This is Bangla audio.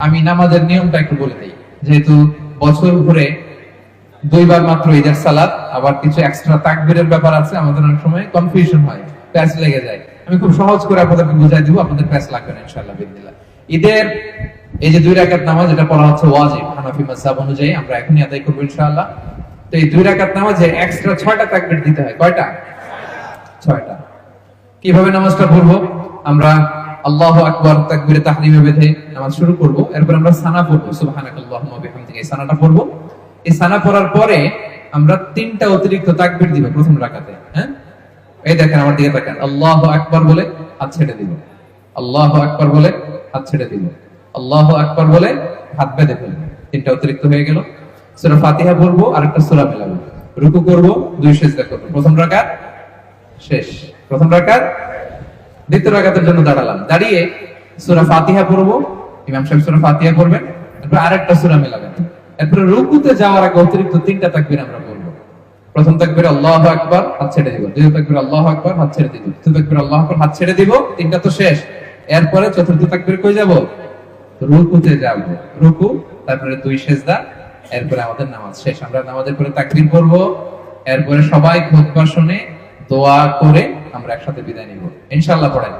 আমি নামাজের নিয়মটা একটু বলে দিই। যেহেতু বছর ঘুরে দুইবার মাত্র ঈদের সালাত, আবার কিছু এক্সট্রা তাকবীরের ব্যাপার আছে, আমাদের অনেক সময় কনফিউশন হয়, প্যাচ লেগে যায়। আমি খুব সহজ করে আপনাদেরকে বুঝাই দিব, আপনাদের প্যাচ লাগবে না, ইনশাআল্লাহ বিদিল্লাহ ঈদের এই যে দুই রাকাত নামাজ, এটা পড়া হচ্ছে ওয়াজিব। হানাফি মাযহাব অনুযায়ী আমরা এখনই আদায় করব, ইনশাআল্লাহ। তো এই দুই রাকাত নামাজে এক্সট্রা ছয়টা তাকবির দিতে হয়। কয়টা? ছয়টা। কীভাবে নামাজটা পড়ব? আমরা আল্লাহু আকবার, তাকবীরে তাহরিমে বেঁধে নামাজ শুরু করব। এরপর আমরা সানা পড়ব। সুবহানাকাল্লাহুম্মা এই সানাটা পড়ব। এই সানা পড়ার পরে আমরা তিনটা অতিরিক্ত তাকবীর দিব প্রথম রাকাতে হ্যাঁ? এই দেখেন আমার দিকে তাকান। আল্লাহু আকবার বলে হাত ছেড়ে দিব। আল্লাহু আকবার বলে হাত ছেড়ে দিব। আল্লাহু আকবার বলে হাত বেঁধে ফেলব। তিনটা অতিরিক্ত হয়ে গেল। সূরা ফাতিহা পড়ব আর একটা সূরা মেলাবো। রুকু করব, দুই সেজদা করব। প্রথম রাকাত শেষ। প্রথম রাকাত দ্বিতীয় রাকাতের জন্য দাঁড়ালাম। দাঁড়িয়ে সূরা ফাতিহা পড়ব। ইমাম সাহেব সূরা ফাতিহা পড়বেন। তারপর আরেকটা সূরা মেলাবেন। এরপর রুকুতে যাওয়ার আগে অতিরিক্ত তিনটা তাকবীর আমরা পড়ব। প্রথম তাকবীর, আল্লাহু আকবার হাত ছেড়ে দিব। দ্বিতীয় তাকবীর, আল্লাহু আকবার হাত ছেড়ে দিব। তৃতীয় তাকবীর, আল্লাহু আকবার হাত ছেড়ে দিব। তিনটা তো শেষ। এরপরে চতুর্থ তাকবীর কই যাব? রুকুতে যাব। রুকু, তারপরে দুই সেজদা, এরপরে আমাদের নামাজ শেষ। আমরা নামাজের পরে তাকবীর পড়ব। এরপরে সবাই খুতবা শুনে দোয়া করে আমরা একসাথে বিদায় নিব। ইনশাল্লাহ পড়াই